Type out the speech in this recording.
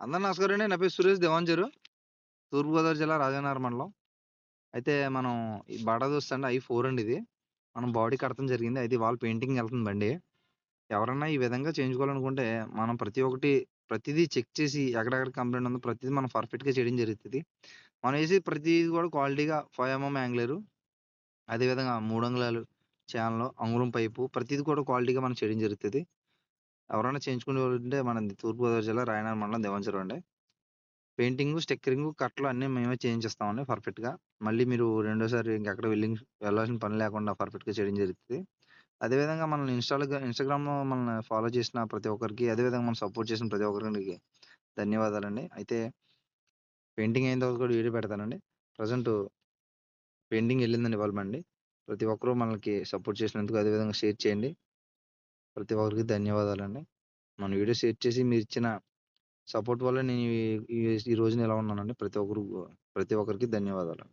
అందరు నమస్కారం అండి నా పేరు సురేష్ దేవాంజరు. తూర్పుగోదావరి జిల్లా రాజానగర్ మండలం. అయితే మనం ఈ బాడా దోస్త్ అండి ఐ ఫోర్ అండి ఇది. మనం బాడీ కడతం జరిగింది. అయితే వాళ్ళ పెయింటింగ్ వెళ్తుంది బండి. ఎవరన్నా ఈ విధంగా చేయించుకోవాలనుకుంటే మనం ప్రతి ఒక్కటి ప్రతిదీ చెక్ చేసి ఎక్కడెక్కడ కంప్లైంట్ ఉందో ప్రతిదీ మనం పర్ఫెక్ట్గా చేయడం జరుగుతుంది. మనం వేసి ప్రతిదీ కూడా క్వాలిటీగా ఫైవ్ ఎంఎం యాంగ్లరు. అదేవిధంగా మూడు అంగుళాలు ఛానల్ అంగుళం పైపు ప్రతిదీ కూడా క్వాలిటీగా మనం చేయడం జరుగుతుంది. ఎవరైనా చేయించుకునే వాళ్ళు ఉంటే మన తూర్పుగోదావరి జిల్లా రాయనగర్ మండలం దేవంచరం అండి పెయింటింగ్ స్టిక్కరింగ్ కట్లు అన్నీ మేమే చేయించిస్తామండి పర్ఫెక్ట్గా. మళ్ళీ మీరు రెండోసారి ఇంకెక్కడ వెళ్ళి వెళ్ళాల్సిన పని లేకుండా పర్ఫెక్ట్గా చేయడం జరుగుతుంది. అదేవిధంగా మనల్ని ఇన్స్టాల్గా ఇన్స్టాగ్రామ్లో మనల్ని ఫాలో చేసిన ప్రతి ఒక్కరికి అదేవిధంగా మనం సపోర్ట్ చేసిన ప్రతి ఒక్కరికి ధన్యవాదాలండి. అయితే పెయింటింగ్ అయిన తర్వాత కూడా వీడియో పెడతానండి. ప్రజెంట్ పెయింటింగ్ వెళ్ళిందండి వాళ్ళ ప్రతి ఒక్కరూ మనకి సపోర్ట్ చేసినందుకు అదేవిధంగా షేర్ చేయండి. ప్రతి ఒక్కరికి ధన్యవాదాలండి. మన వీడియో షేర్ చేసి మీరు ఇచ్చిన సపోర్ట్ వల్ల నేను ఈ- ఈ రోజున ఎలా ఉన్నానండి ప్రతి ఒక్కరు ప్రతి ఒక్కరికి ధన్యవాదాలు.